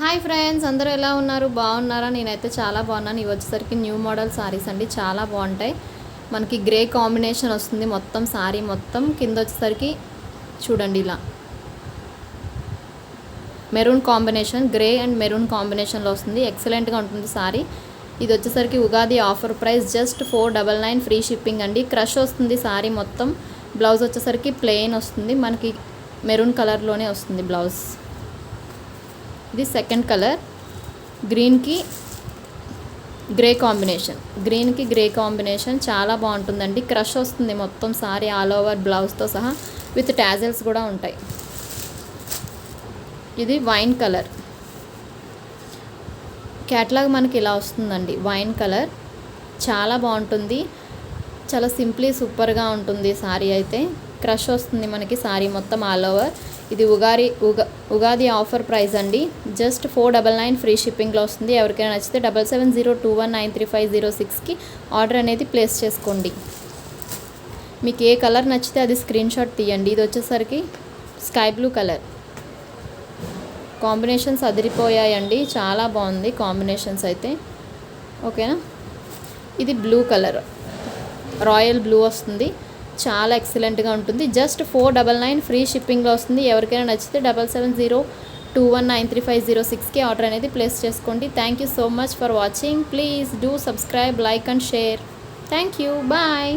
Hi friends అందరూ ఎలా ఉన్నారు? బాగున్నారా? నేనైతే చాలా బాగున్నాను. ఇవి వచ్చేసరికి న్యూ మోడల్ సారీస్ అండి. చాలా బాగుంటాయి. మనకి గ్రే కాంబినేషన్ వస్తుంది. మొత్తం సారీ మొత్తం. కింద వచ్చేసరికి చూడండి ఇలా. Maroon combination. Grey and maroon కాంబినేషన్లో వస్తుంది. ఎక్సలెంట్గా ఉంటుంది సారీ. ఇది వచ్చేసరికి Ugadi offer price just four double nine free shipping అండి. క్రష్ వస్తుంది సారీ మొత్తం. బ్లౌజ్ వచ్చేసరికి ప్లెయిన్ వస్తుంది. మనకి మెరూన్ కలర్లోనే వస్తుంది బ్లౌజ్. ఇది సెకండ్ కలర్ గ్రీన్కి గ్రే కాంబినేషన్ గ్రీన్కి గ్రే కాంబినేషన్ చాలా బాగుంటుందండి. క్రష్ వస్తుంది మొత్తం సారీ ఆల్ ఓవర్ బ్లౌజ్తో సహా విత్ ట్యాజల్స్ కూడా ఉంటాయి. ఇది వైన్ కలర్ క్యాట్లాగ్ మనకి ఇలా వస్తుందండి. వైన్ కలర్ చాలా బాగుంటుంది. చాలా సింప్లీ సూపర్గా ఉంటుంది సారీ అయితే. క్రష్ వస్తుంది మనకి సారీ మొత్తం ఆల్ ఓవర్. ఇది ఉగాది ఉగా ఉగాది ఆఫర్ ప్రైస్ అండి. Just four double nine free షిప్పింగ్లో వస్తుంది. ఎవరికైనా నచ్చితే double seven zero two one nine three five zero సిక్స్కి ఆర్డర్ అనేది ప్లేస్ చేసుకోండి. మీకు ఏ కలర్ నచ్చితే అది స్క్రీన్ షాట్ తీయండి. ఇది వచ్చేసరికి స్కై బ్లూ కలర్. కాంబినేషన్స్ అదిరిపోయాయండి. చాలా బాగుంది కాంబినేషన్స్ అయితే. ఓకేనా? ఇది బ్లూ కలర్. రాయల్ బ్లూ వస్తుంది. చాలా ఎక్సలెంట్గా ఉంటుంది. Just four double nine free షిప్పింగ్లో వస్తుంది. ఎవరికైనా నచ్చితే double seven zero two one nine three five zero సిక్స్కి ఆర్డర్ అనేది ప్లేస్ చేసుకోండి. Thank you so much for watching please do subscribe like and share thank you bye